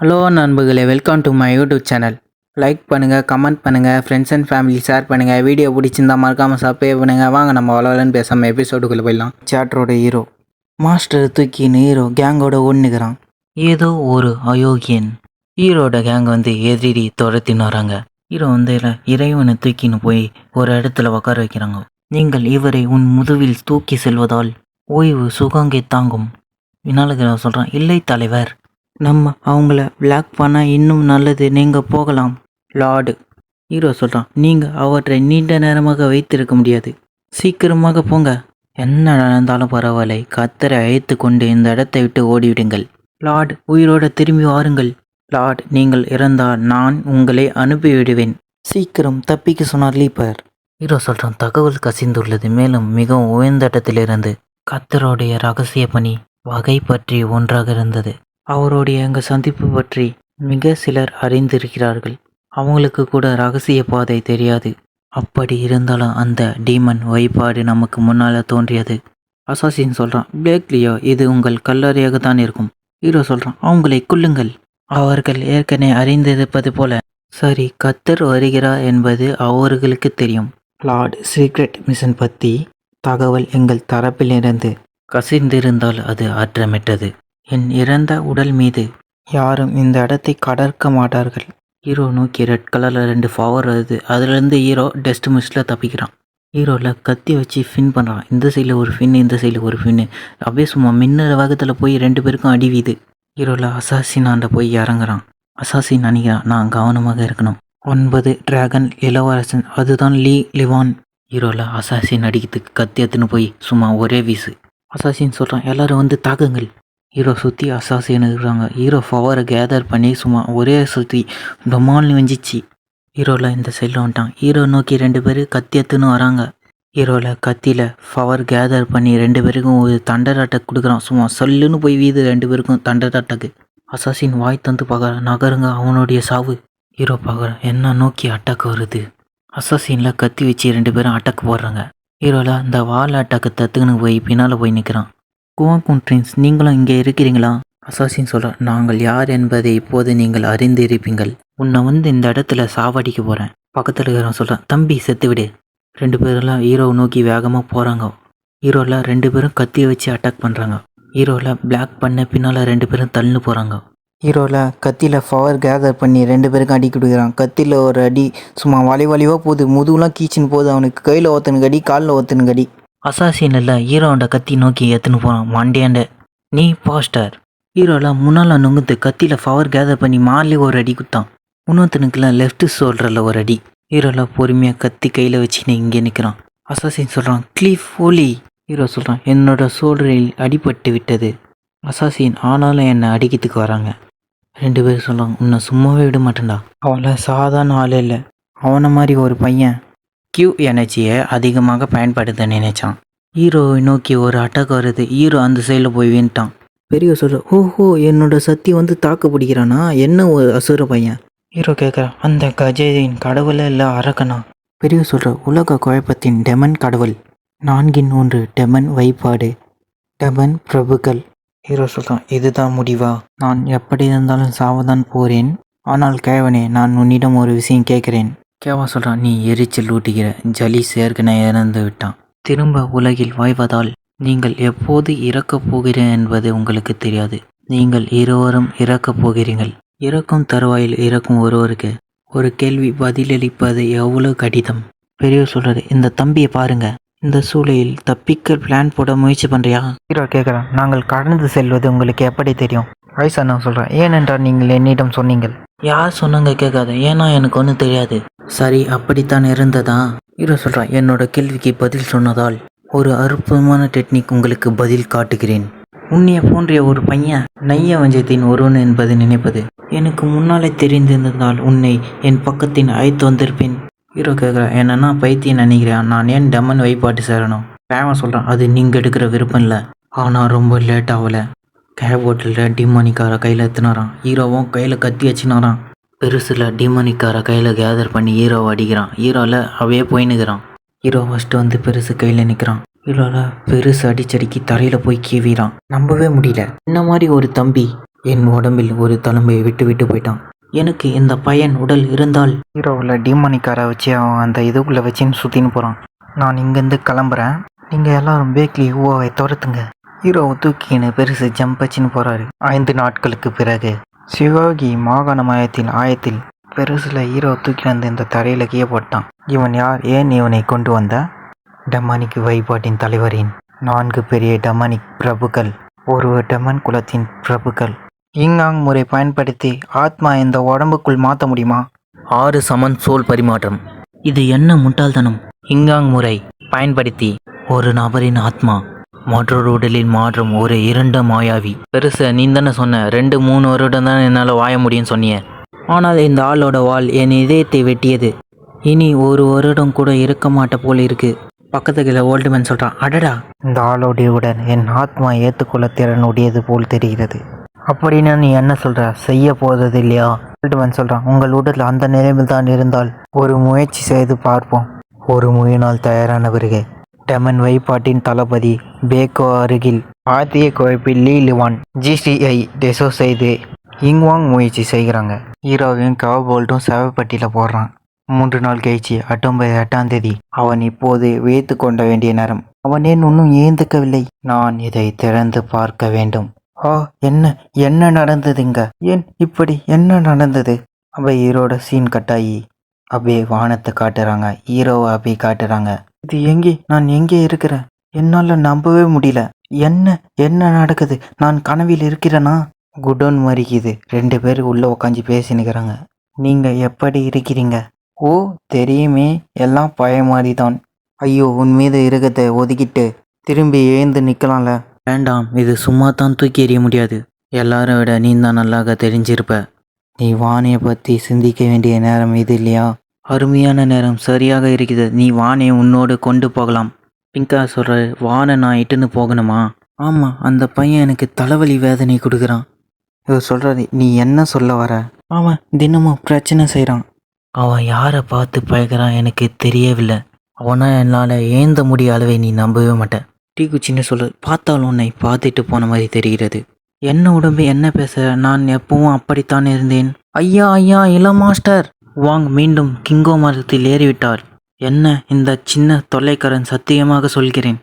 Hello நண்பர்களே welcome to my YouTube channel like பண்ணுங்கள் comment பண்ணுங்கள் ஃப்ரெண்ட்ஸ் அண்ட் ஃபேமிலி ஷேர் பண்ணுங்கள் வீடியோ பிடிச்சிருந்தா மறக்காமல் சப்ஸ்கிரைப் பண்ணுங்கள் வாங்க நம்ம வளவலன்னு பேசாமல் எபிசோடுக்குள்ளே போயிடலாம். சேட்டரோட ஹீரோ மாஸ்டர் தூக்கின்னு ஹீரோ கேங்கோட ஒன்றுக்கிறான் ஏதோ ஒரு அயோக்கியன். ஹீரோட கேங் வந்து எதிரி துரத்தின்னு வராங்க. ஹீரோ வந்து இறைவனை தூக்கின்னு போய் ஒரு இடத்துல உட்கார வைக்கிறாங்க. நீங்கள் இவரை உன் முதுவில் தூக்கி செல்வதால் ஓய்வு சுகங்கை தாங்கும். வினாலுக்கு சொல்கிறான் இல்லை தலைவர் நம்ம அவங்கள பிளாக் பண்ணால் இன்னும் நல்லது நீங்கள் போகலாம். லார்டு. ஹீரோ சொல்கிறான் நீங்கள் அவற்றை நீண்ட நேரமாக வைத்திருக்க முடியாது. சீக்கிரமாக போங்க. என்ன நடந்தாலும் பரவாயில்லை. கத்தரை அழைத்து கொண்டு இந்த இடத்தை விட்டு ஓடிவிடுங்கள். லார்ட் உயிரோட திரும்பி வாருங்கள். லார்ட் நீங்கள் இறந்தால் நான் உங்களை அனுப்பிவிடுவேன். சீக்கிரம் தப்பிக்க சொன்னார் லீப்பர். ஹீரோ சொல்கிறான் தகவல் கசிந்துள்ளது. மேலும் மிகவும் உயர்ந்த இடத்திலிருந்து கத்தருடைய ரகசிய பணி வகை பற்றி ஒன்றாக இருந்தது. அவருடைய எங்கள் சந்திப்பு பற்றி மிக சிலர் அறிந்திருக்கிறார்கள். அவங்களுக்கு கூட ரகசிய பாதை தெரியாது. அப்படி இருந்தாலும் அந்த டீமன் வழிபாடு நமக்கு முன்னால் தோன்றியது. அசாசின் சொல்கிறான் பிளேக்லியோ இது உங்கள் கல்லறையாக தான் இருக்கும். ஹீரோ சொல்கிறான் அவங்களை கொல்லுங்கள். அவர்கள் ஏற்கனவே அறிந்திருப்பது போல. சரி கத்தர் வருகிறார் என்பது அவர்களுக்கு தெரியும். லார்ட் சீக்ரெட் மிஷன் பற்றி தகவல் எங்கள் தரப்பிலிருந்து கசிந்திருந்தால் அது ஆற்றமிட்டது என் இறந்த உடல் மீது யாரும் இந்த இடத்தை கடற்க மாட்டார்கள். ஹீரோ நோக்கி ரெட் கலரில் ரெண்டு ஃபவர் வருது. அதுலேருந்து ஹீரோ டெஸ்ட் மிஸ்டில் தப்பிக்கிறான். ஹீரோவில் கத்தி வச்சு ஃபின் பண்ணுறான் இந்த சைடில் ஒரு ஃபின் இந்த சைடில் ஒரு ஃபின்னு அப்படியே சும்மா மின்னல் வேகத்தில் போய் ரெண்டு பேருக்கும் அடிவிது ஹீரோவில் அசாசினாண்ட போய் இறங்குறான். அசாசின் நினைக்கிறான் நான் கவனமாக இருக்கணும். ஒன்பது டிராகன் இளவரசன். அதுதான் லீ லிவான். ஹீரோவில் அசாசின் அடிக்கிறதுக்கு கத்தி எடுத்துன்னு போய் சும்மா ஒரே வீசு. அசாசின் சொல்கிறான் எல்லோரும் வந்து தாக்குங்கள். ஹீரோ சுற்றி அசாசியன் இருக்கிறாங்க ஹீரோ பவரை கேதர் பண்ணி சும்மா ஒரே சுற்றி டொமால்னு வெஞ்சிச்சு ஹீரோவில் இந்த சைடில் வந்துட்டான். ஹீரோ நோக்கி ரெண்டு பேர் கத்தி எடுத்துன்னு வராங்க. ஹீரோவில் கத்தியில் பவர் கேதர் பண்ணி ரெண்டு பேருக்கும் ஒரு தண்டர் அட்டாக் கொடுக்குறான். சும்மா சல்லுன்னு போய் வீது ரெண்டு பேருக்கும் தண்டர் அட்டாக்கு அசாசின் வாய் தந்து பார்க்குறான். நகருங்க அவனுடைய சாவு. ஹீரோ பார்க்குறான். என்ன நோக்கி அட்டாக் வருது? அசாசினில் கத்தி வச்சு ரெண்டு பேரும் அட்டாக் போடுறாங்க. ஹீரோவில் இந்த வால் அட்டாக்கு தத்துக்குன்னு போய் பின்னால் போய் நிற்கிறான் குவாகுன்ட்ரின்ஸ் நீங்களும் இங்கே இருக்கிறீங்களா? அசாசின் சொல்ற நாங்கள் யார் என்பதை இப்போது நீங்கள் அறிந்திருப்பீங்கள் உன்னை வந்து இந்த இடத்துல சாவடிக்க போகிறேன் பக்கத்தில் இருக்கிறவன் சொல்கிறான் தம்பி செத்து விடு. ரெண்டு பேரெல்லாம் ஹீரோவை நோக்கி வேகமாக போகிறாங்க ஹீரோவில் ரெண்டு பேரும் கத்தியை வச்சு அட்டாக் பண்ணுறாங்க ஹீரோவில் பிளாக் பண்ண பின்னால் ரெண்டு பேரும் தள்ளு போகிறாங்க ஹீரோவில் கத்தியில் பவர் கேதர் பண்ணி ரெண்டு பேருக்கும் அடி கொடுக்குறான். கத்தியில் ஒரு அடி சும்மா வலி வலிவாக போகுது. முதுகுலாம் கீச்சின்னு போகுது. அவனுக்கு கையில் ஒருத்தனுக்கு அடி காலில் ஒருத்தனுக்கு அடி. அசாசின் இல்லை ஹீரோண்ட கத்தி நோக்கி எத்துன்னு போகிறான் மண்டேண்ட நீ பாஸ்டர். ஹீரோலாம் முன்னால் நுங்குத்து கத்தியில் பவர் கேதர் பண்ணி மாலே ஒரு அடி குத்தான். இன்னொருத்தனுக்குலாம் லெஃப்ட் ஷோல்டரில் ஒரு அடி. ஹீரோலாம் பொறுமையாக கத்தி கையில் வச்சுன்னு இங்கே நிற்கிறான் அசாசின் சொல்கிறான் கிளீஃப் ஓலி ஹீரோ சொல்கிறான் என்னோட சோல்டரில் அடிபட்டு விட்டது. அசாசின் ஆனாலும் என்னை அடிக்கிறதுக்கு வராங்க. ரெண்டு பேரும் சொல்கிறாங்க உன்னை சும்மாவே விட மாட்டேன்டா. அவளை சாதாரண ஆள் இல்லை. அவனை மாதிரி ஒரு பையன் கியூ எனர்ஜியை அதிகமாக பயன்படுத்த நினைச்சான். ஹீரோவை நோக்கி ஒரு அட்டாக் வருது. ஹீரோ அந்த சைடில் போய் வீண்டான் பெரிய சொல்ற ஓஹோ என்னோட சக்தி வந்து தாக்கு பிடிக்கிறானா? என்ன ஒரு அசுர பையன்? ஹீரோ கேட்குறான் அந்த கஜேயின் கடவுளை இல்லை அரக்கனா? பெரிய சொல்ற உலக குழப்பத்தின் டெமன் கடவுள். நான்கின் ஒன்று டெமன் வைப்பாடு டெமன் பிரபுக்கள். ஹீரோ சொல்கிறான் இதுதான் முடிவா? நான் எப்படி இருந்தாலும் சாவதான் போகிறேன் ஆனால் கேவனே நான் உன்னிடம் ஒரு விஷயம் கேட்குறேன் கேவா சொல்கிறான் நீ எரிச்சல் ஊட்டுகிற ஜலி சேர்க்கன இறந்து விட்டான். திரும்ப உலகில் வாய்வதால் நீங்கள் எப்போது இறக்கப் போகிறேன் என்பது உங்களுக்கு தெரியாது. நீங்கள் இருவரும் இறக்கப் போகிறீர்கள். இறக்கும் தருவாயில் இறக்கும் ஒருவருக்கு ஒரு கேள்வி பதிலளிப்பது எவ்வளவு கடிதம் பெரியவர் சொல்றாரு இந்த தம்பியை பாருங்க. இந்த சூழலில் தப்பிக்க பிளான் போட முயற்சி பண்றியா? ஹீரோ கேட்குறான் நாங்கள் கடந்து செல்வது உங்களுக்கு எப்படி தெரியும்? வயசான சொல்கிறேன் ஏனென்றால் நீங்கள் என்னிடம் சொன்னீங்கள்? யார் சொன்னாங்க கேட்காத. ஏன்னா எனக்கு ஒன்றும் தெரியாது. சரி அப்படித்தான் இருந்ததா? ஹீரோ சொல்கிறான் என்னோட கேள்விக்கு பதில் சொன்னதால் ஒரு அற்புதமான டெக்னிக் உங்களுக்கு பதில் காட்டுகிறேன். உன்னைய போன்ற ஒரு பையன் நைய வஞ்சத்தின் ஒருவன் என்பது நினைப்பது எனக்கு முன்னாலே தெரிந்திருந்தால் உன்னை என் பக்கத்தின் அழைத்து வந்திருப்பேன். ஹீரோ கேட்குறேன். என்னன்னா பைத்தியம் நினைக்கிறேன். நான் ஏன் டெமன் வைப்பாட்டு சேரணும்? கேவன் சொல்கிறான் அது நீங்கள் எடுக்கிற விருப்பம் இல்லை. ஆனால் ரொம்ப லேட் ஆகலை. கேப் ஹோட்டலில் டிமானிக்கார கையில் எத்துனாரான் ஹீரோவும் கையில் கத்தி வச்சுனாரான் பெருசில் டிமானிக்கார கையில் கேதர் பண்ணி ஹீரோவை அடிக்கிறான். ஹீரோவில் அவையே போயின்னுக்கிறான் ஹீரோ ஃபஸ்ட்டு வந்து பெருசு கையில் நிற்கிறான் ஹீரோவில் பெருசு அடிச்சடிக்கி தரையில் போய் கீவிறான் நம்பவே முடியல. இந்த மாதிரி ஒரு தம்பி? என் உடம்பில் ஒரு தலைமையை விட்டு விட்டு போயிட்டான். எனக்கு இந்த பையன் உடல் இருந்தால்? ஹீரோவில் டீமனிக்காரை வச்சு அவன் அந்த இதுக்குள்ளே வச்சுன்னு சுற்றின்னு போகிறான் நான் இங்கேருந்து கிளம்புறேன். நீங்கள் எல்லாரும் பேக்லி ஓவை துரத்துங்க. ஹீரோ தூக்கின்னு பெருசு ஜம்பச்சின்னு போறாரு. போகிறாரு ஐந்து நாட்களுக்கு பிறகு சிவாகி மாகாண மாயத்தின் ஆயத்தில் பெருசில் ஹீரோ தூக்கி வந்து இந்த தரையில் கீழே போட்டான். இவன் யார்? ஏன் இவனை கொண்டு வந்த? டமானிக் வழிபாட்டின் தலைவரின் நான்கு பெரிய டமானிக் பிரபுக்கள். ஒரு டமன் குலத்தின் பிரபுக்கள். இங்காங் முறை பயன்படுத்தி ஆத்மா இந்த உடம்புக்குள் மாற்ற முடியுமா? ஆறு சமன் சோல் பரிமாற்றம். இது என்ன முட்டாள்தனம்? இங்காங் முறை பயன்படுத்தி ஒரு நபரின் ஆத்மா மற்றொரு உடலில் மாற்றம் ஒரு இரண்டு மாயாவி. பெருசு நீ தானே சொன்ன. ரெண்டு மூணு வருடம் தான் என்னால் வாய முடியும்னு சொன்னியே. ஆனால் இந்த ஆளோட வாள் என் இதயத்தை வெட்டியது. இனி ஒரு வருடம் கூட இருக்க மாட்ட போல இருக்கு. பக்கத்துல ஓல்டு மேன் சொல்கிறான் அடடா! இந்த ஆளோடைய உடன் என் ஆத்மா ஏற்றுக்கொள்ள திறன் உடையது போல் தெரிகிறது. அப்படின்னு நீ என்ன சொல்கிற செய்ய போகிறது இல்லையா? ஓல்டு மேன் உங்கள் உடல் அந்த நிலையில் தான் இருந்தால் ஒரு முயற்சி செய்து பார்ப்போம். ஒரு முயனால் தயாரான பிறகு டெமன் வைப்பாட்டின் தளபதி பேக்கோ அருகில் ஆத்திய குழப்பில் லீ லிவான் ஜிசிஐ டெசோ செய்து இங்வாங் முயற்சி செய்கிறாங்க. ஹீரோவையும் கவபோல்ட்டும் செவப்பட்டியில் போடுறான் மூன்று நாள் கழிச்சு அக்டோபர் எட்டாம் தேதி அவன் இப்போது வியத்து கொண்ட வேண்டிய நேரம். அவன் ஏன் ஒன்றும் ஏந்துக்கவில்லை? நான் இதை திறந்து பார்க்க வேண்டும். ஆ என்ன என்ன நடந்ததுங்க? ஏன் இப்படி என்ன நடந்தது? அப்ப ஹீரோட சீன் கட்டாயி. அப்படியே வானத்தை காட்டுறாங்க. ஹீரோவை அப்படியே காட்டுறாங்க. இது எங்கே? நான் எங்கே இருக்கிறேன்? என்னால் நம்பவே முடியல. என்ன? என்ன நடக்குது? நான் கனவில் இருக்கிறேனா? குடோன் மறிக்குது ரெண்டு பேர் உள்ளே உக்காஞ்சி பேசினுக்கிறாங்க. நீங்கள் எப்படி இருக்கிறீங்க? ஓ தெரியுமே. எல்லாம் பழைய மாதிரி தான் ஐயோ உன் மீது இருக்கத்தை ஒதுக்கிட்டு திரும்பி எழுந்து நிற்கலாம்ல வேண்டாம். இது சும்மா தான் தூக்கி எறிய முடியாது. எல்லாரும் விட நீ தான் நல்லாக தெரிஞ்சிருப்ப. நீ வானையை பற்றி சிந்திக்க வேண்டிய நேரம் இது இல்லையா? அருமையான நேரம் சரியாக இருக்குது நீ வானை உன்னோடு கொண்டு போகலாம். பிங்கா சொல்கிற வானை நான் இட்டுன்னு போகணுமா? ஆமாம் அந்த பையன் எனக்கு தலைவலி வேதனை கொடுக்குறான். இவர் சொல்கிறாரு நீ என்ன சொல்ல வர? அவன் தினமும் பிரச்சனை செய்கிறான் அவன் யாரை பார்த்து பழகிறான் எனக்கு தெரியவில்லை. அவனா என்னால் ஏந்த முடிய அளவை நீ நம்பவே மாட்டேன் டீ குச்சின்னு சொல்ல பார்த்தாலும் உன்னை பார்த்துட்டு போன மாதிரி தெரிகிறது. என்ன உடம்பு என்ன பேச நான் எப்பவும் அப்படித்தான் இருந்தேன். ஐயா ஐயா இளம் மாஸ்டர்! வாங் மீண்டும் கிங்கோ மரத்தில் ஏறிவிட்டார். என்ன இந்த சின்ன தொல்லைக்காரன் சத்தியமாக சொல்கிறேன்?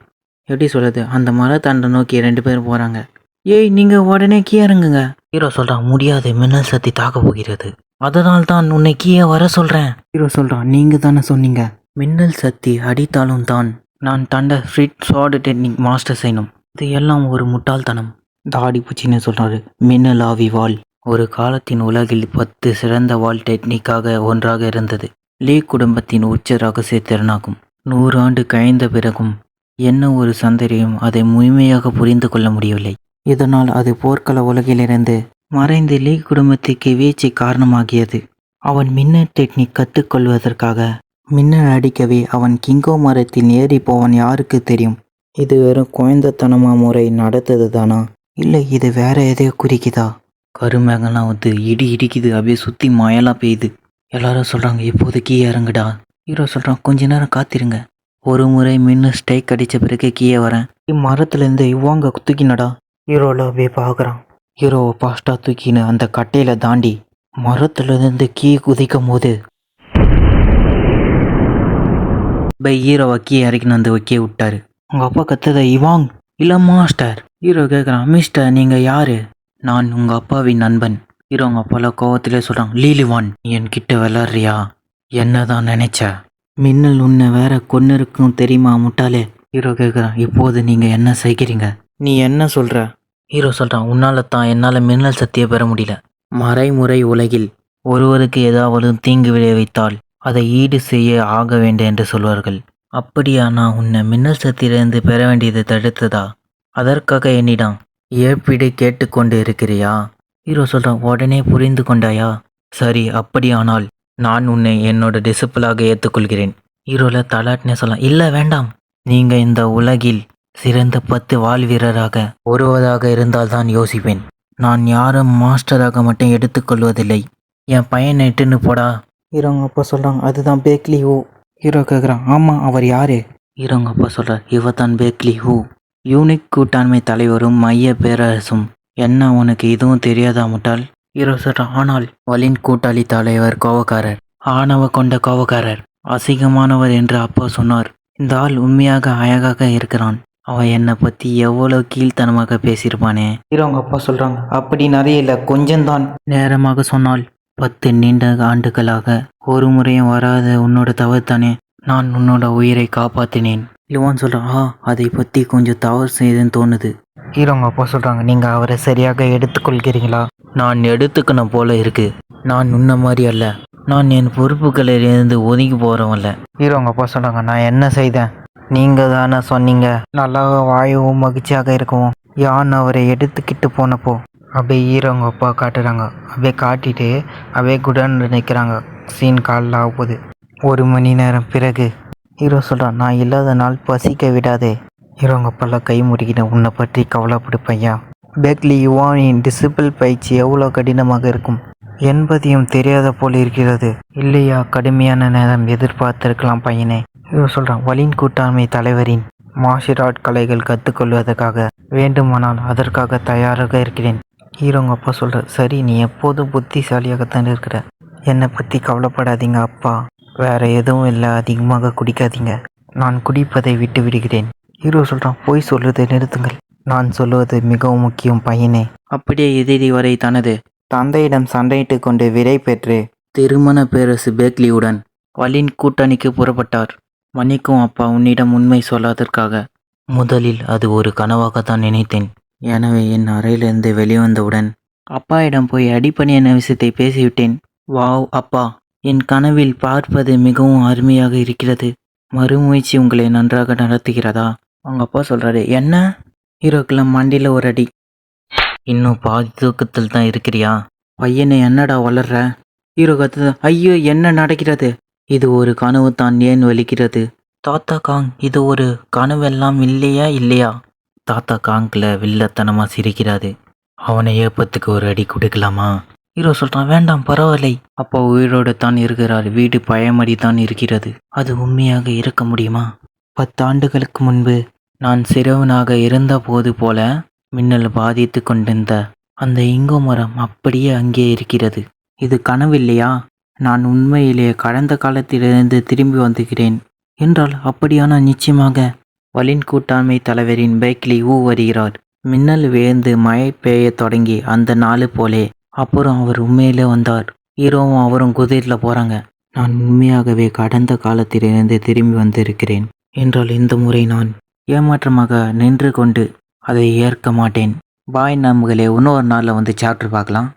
எப்படி சொல்லுது அந்த மரத்தாண்டை நோக்கி ரெண்டு பேரும் போறாங்க. ஏய் நீங்க உடனே கீழே இறங்குங்க. ஹீரோ சொல்றான் முடியாது மின்னல் சக்தி தாக்க போகிறது. அதனால் தான் உன்னை கீழே வர சொல்றேன். ஹீரோ சொல்றான் நீங்க தானே சொன்னீங்க? மின்னல் சக்தி அடித்தாலும் தான் நான் தண்ட ஃப்ரிட் ஷார்ட் டெக்னிக் மாஸ்டர் செய்யணும். இது எல்லாம் ஒரு முட்டாள்தனம். தாடி பூச்சின்னு சொல்றாரு. மின்னல் ஆவி வாள் ஒரு காலத்தின் உலகில் பத்து சிறந்த வால் டெக்னிக்காக ஒன்றாக இருந்தது. லீ குடும்பத்தின் உச்ச ரகசிய திறனாகும் நூறு ஆண்டு கழிந்த பிறகும் என்ன ஒரு சந்தரியும் அதை முழுமையாக புரிந்து கொள்ள முடியவில்லை. இதனால் அது போர்க்கள உலகிலிருந்து மறைந்து லீ குடும்பத்துக்கு வீழ்ச்சி காரணமாகியது. அவன் மின்னல் டெக்னிக் கற்றுக்கொள்வதற்காக மின்னல் அடிக்கவே அவன் கிங்கோ மரத்தில் ஏறி போவன் யாருக்கு தெரியும்? இது வெறும் குழந்தைத்தனமா முறை நடத்தது தானா இல்லை இது வேற எதையோ குறிக்குதா? கருமேகம்லாம் வந்து இடி இடிக்குது அப்படியே சுற்றி மழைலாம் பெய்யுது. எல்லாரும் சொல்கிறாங்க இப்போதைக்கு இறங்குடா. ஹீரோ சொல்கிறான் கொஞ்ச நேரம் காத்திருங்க. ஒரு முறை மின்னு ஸ்டைக் அடித்த பிறகு கீழே வரேன். இம்மரத்துலேருந்து இவ்வாங்க தூக்கினடா. ஹீரோவில் அப்படியே பார்க்குறான் ஹீரோவை ஃபாஸ்ட்டாக தூக்கின்னு அந்த கட்டையில் தாண்டி மரத்துலேருந்து கீ குதிக்கும் போது பை ஹீரோவை கீழே இறக்கின்னு வந்து வைக்க விட்டாரு. உங்கள் அப்பா கத்தத இவாங் இல்லை மாஸ்டர்? ஹீரோ கேட்குறான் மிஸ்டர் நீங்கள் யார்? நான் உங்கள் அப்பாவின் நண்பன். ஹீரோ உங்கள் அப்பால கோவத்திலே சொல்கிறான் லீலிவான் நீ என்கிட்ட விளாட்றியா என்ன தான் நினைச்ச? மின்னல் உன்னை வேற கொன்னு இருக்கும் தெரியுமா முட்டாளே? ஹீரோ கேட்குறான் இப்போது நீங்கள் என்ன செய்கிறீங்க? நீ என்ன சொல்கிற ஹீரோ சொல்கிறான் உன்னால தான் என்னால் மின்னல் சக்தியை பெற முடியல. மறைமுறை உலகில் ஒருவருக்கு ஏதாவது தீங்கு விளைவித்தால் அதை ஈடு செய்ய ஆக வேண்டும் என்று சொல்வார்கள். அப்படியானா உன்னை மின்னல் சக்தியிலிருந்து பெற வேண்டியது தடுத்ததா? அதற்காக என்னிடம் ஏப்பிடு கேட்டுக்கொண்டு இருக்கிறியா? ஹீரோ சொல்கிறான் உடனே புரிந்து கொண்டாயா? சரி அப்படியானால் நான் உன்னை என்னோட டிசிப்பிளாக ஏற்றுக்கொள்கிறேன் ஹீரோல தலாட்னே சொல்லலாம் இல்லை வேண்டாம். நீங்கள் இந்த உலகில் சிறந்த பத்து வால் வீரராக வருவதாக இருந்தால்தான் யோசிப்பேன். நான் யாரும் மாஸ்டராக மட்டும் எடுத்துக்கொள்வதில்லை. என் பையனை இட்டுன்னு போடா. ஹீரோங்க அப்பா சொல்கிறாங்க அதுதான் பேக்லி ஹூ. ஹீரோ கேட்குறான் ஆமாம் அவர் யாரு? ஹீரோங்க அப்பா சொல்கிறார் இவ தான் பேக்லி ஹூ. யூனிக் கூட்டாண்மை தலைவரும் மைய பேரரசும். என்ன உனக்கு இதுவும் தெரியாதா முட்டாள் சொல்கிறான் ஆனால் வலின் கூட்டாளி தலைவர் கோவக்காரர். ஆணவ கொண்ட கோவக்காரர். அசிங்கமானவர் என்று அப்பா சொன்னார். இந்த ஆள் உண்மையாக அழகாக இருக்கிறான். அவன் என்னை பற்றி எவ்வளோ கீழ்த்தனமாக பேசியிருப்பானே. ஹீரோ அவங்க அப்பா சொல்கிறாங்க அப்படி நிறைய இல்லை கொஞ்சம்தான். நேரமாக சொன்னால் பத்து நீண்ட ஆண்டுகளாக ஒரு முறையும் வராத உன்னோட தவறு தானே நான் உன்னோட உயிரை காப்பாற்றினேன் லுவான் சொல்கிறான் ஆ அதை பற்றி கொஞ்சம் தவறு செய்துன்னு தோணுது. ஹீரோங்க அப்பா சொல்கிறாங்க நீங்கள் அவரை சரியாக எடுத்துக்கொள்கிறீங்களா? நான் எடுத்துக்கணும் போல இருக்கு. நான் உன்ன மாதிரி அல்ல. நான் என் பொறுப்புகளிலிருந்து ஒதுங்கி போகிறவன்ல ஹீரோங்க அப்பா சொல்கிறாங்க நான் என்ன செய்தேன்? நீங்கள் தானே சொன்னீங்க. நல்லா வாயவும் மகிழ்ச்சியாக இருக்கவும். யான் அவரை எடுத்துக்கிட்டு போனப்போ? அப்படியே ஹீரோங்க அப்பா காட்டுறாங்க. அப்படியே காட்டிட்டு அப்படியே குடன் நிற்கிறாங்க சீன் காலில் ஆக போகுது. ஒரு மணி நேரம் பிறகு. ஹீரோ சொல்கிறான் நான் இல்லாத நாள் பசிக்க விடாதே. ஹீரோங்க அப்பெல்லாம் கை முடிக்கிட்ட உன்னை பற்றி கவலைப்படு பையா. பேக்லி யுவானின் டிசிபிள் பயிற்சி எவ்வளோ கடினமாக இருக்கும்? என்பதையும் தெரியாத போல் இருக்கிறது. இல்லையா? கடுமையான நேரம் எதிர்பார்த்திருக்கலாம் பையனே. ஹீரோ சொல்கிறான் வலின் கூட்டாண்மை தலைவரின் மார்ஷியல் ஆர்ட் கலைகள் கற்றுக்கொள்வதற்காக வேண்டுமானால் அதற்காக தயாராக இருக்கிறேன். ஹீரோங்க அப்பா சொல்கிற சரி நீ எப்போதும் புத்திசாலியாகத்தான் இருக்கிற. என்னை பற்றி கவலைப்படாதீங்க அப்பா. வேற எதுவும் இல்லை. அதிகமாக குடிக்காதீங்க. நான் குடிப்பதை விட்டு விடுகிறேன். ஹீரோ சொல்கிறான் போய் சொல்வதை நிறுத்துங்கள். நான் சொல்லுவது மிகவும் முக்கியம் பையனே. அப்படியே எதிரி வரை தனது தந்தையிடம் சண்டையிட்டு கொண்டு விடை பெற்று திருமண பேரரசு பேக்லியுடன் வலின் கூட்டணிக்கு புறப்பட்டார். மன்னிக்கும் அப்பா உன்னிடம் உண்மை சொல்லாதற்காக முதலில் அது ஒரு கனவாகத்தான் நினைத்தேன். எனவே என் அறையிலிருந்து வெளிவந்தவுடன் அப்பாயிடம் போய் அடிப்படையான விஷயத்தை பேசிவிட்டேன். வாவ் அப்பா. என் கனவில் பார்ப்பது மிகவும் அருமையாக இருக்கிறது. மறுமுயற்சி உங்களை நன்றாக நடத்துகிறதா? அவங்க அப்பா சொல்கிறாரு என்ன? ஹீரோக்கெல்லாம் மண்டியில் ஒரு அடி. இன்னும் பாதி தூக்கத்தில் தான் இருக்கிறியா? பையனை என்னடா வளர்ற? ஹீரோ கத்து ஐயோ என்ன நடக்கிறது? இது ஒரு கனவு தான் ஏன் வலிக்கிறது? தாத்தா காங் இது ஒரு கனவெல்லாம் இல்லையா இல்லையா? தாத்தா காங்கில் வில்லத்தனமாக சிரிக்கிறாது அவனை ஏப்பத்துக்கு ஒரு அடி கொடுக்கலாமா? ஹீரோ சொல்கிறான் வேண்டாம் பரவாயில்லை. அப்பா உயிரோடு தான் இருக்கிறார் வீடு பழையமடி தான் இருக்கிறது. அது உண்மையாக இருக்க முடியுமா? பத்தாண்டுகளுக்கு முன்பு நான் சிறுவனாக இருந்தபோது போல மின்னல் பாதித்து கொண்டிருந்த அந்த இங்கோ மரம் அப்படியே அங்கே இருக்கிறது. இது கனவில்லையா? நான் உண்மையிலேயே கடந்த காலத்திலிருந்து திரும்பி வந்துகிறேன். என்றால் அப்படியான நிச்சயமாக? வலின் கூட்டாண்மை தலைவரின் பைக்லி ஊ வருகிறார். மின்னல் வேந்து மழை பெய்யத் தொடங்கி அந்த நாள் போலே அப்புறம் அவர் உண்மையிலே வந்தார். ஹீரோவும் அவரும் குதிரையில் போகிறாங்க நான் உண்மையாகவே கடந்த காலத்திலிருந்து திரும்பி வந்திருக்கிறேன் என்றால் இந்த முறை நான். ஏமாற்றமாக நின்று கொண்டு அதை ஏற்க மாட்டேன். பாய் நம்மளே இன்னொரு நாளில் வந்து சாப்பிட்டு பார்க்கலாம்.